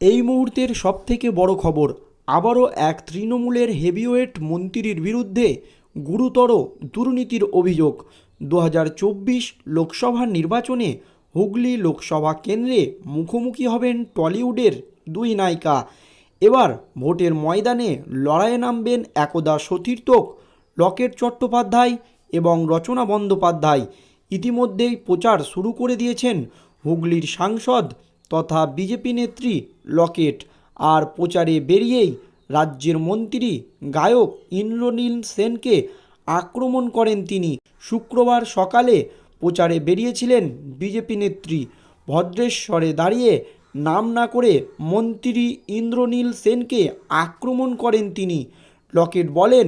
এই মুহূর্তের সবথেকে বড় খবর, আবারও এক তৃণমূলের হেভিওয়েট মন্ত্রীর বিরুদ্ধে গুরুতর দুর্নীতির অভিযোগ। দু হাজার চব্বিশ লোকসভা নির্বাচনে হুগলি লোকসভা কেন্দ্রে মুখোমুখি হবেন টলিউডের দুই নায়িকা। এবার ভোটের ময়দানে লড়াইয়ে নামবেন একদা সতীর্থক লকেট চট্টোপাধ্যায় এবং রচনা বন্দ্যোপাধ্যায়। ইতিমধ্যেই প্রচার শুরু করে দিয়েছেন হুগলির সাংসদ তথা বিজেপি নেত্রী লকেট। আর প্রচারে বেরিয়েই রাজ্যের মন্ত্রী গায়ক ইন্দ্রনীল সেনকে আক্রমণ করেন তিনি। শুক্রবার সকালে প্রচারে বেরিয়েছিলেন বিজেপি নেত্রী। ভদ্রেশ্বরে দাঁড়িয়ে নাম না করে মন্ত্রী ইন্দ্রনীল সেনকে আক্রমণ করেন তিনি। লকেট বলেন,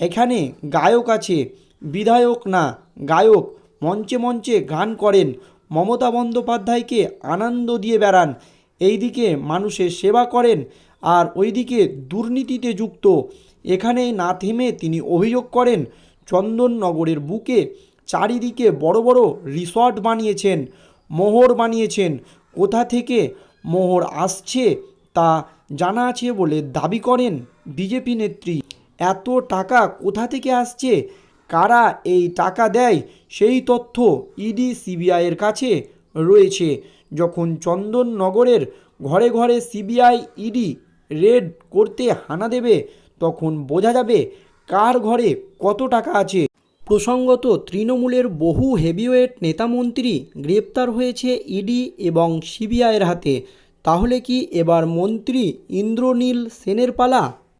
এখানে গায়ক আছে, বিধায়ক না, গায়ক মঞ্চে মঞ্চে গান করেন মমতা বন্দ্যোপাধ্যায়কে আনন্দ দিয়ে বেড়ান। এইদিকে মানুষের সেবা করেন আর ওইদিকে দুর্নীতিতে যুক্ত। এখানেই না থেমে তিনি অভিযোগ করেন, চন্দননগরের বুকে চারিদিকে বড় বড় রিসর্ট বানিয়েছেন, মোহর বানিয়েছেন। কোথা থেকে মোহর আসছে তা জানা আছে বলে দাবি করেন বিজেপি নেত্রী। এত টাকা কোথা থেকে আসছে কারা এই টাকা দেয় সেই তথ্য ইডি সিবিআইয়ের কাছে রয়েছে। যখন চন্দননগরের ঘরে ঘরে সিবিআই ইডি রেড করতে হানা দেবে, তখন বোঝা যাবে কার ঘরে কত টাকা আছে। প্রসঙ্গত, তৃণমূলের বহু হেভিওয়েট নেতামন্ত্রী গ্রেপ্তার হয়েছে ইডি এবং সিবিআইয়ের হাতে। তাহলে কি এবার মন্ত্রী ইন্দ্রনীল সেনের পালা?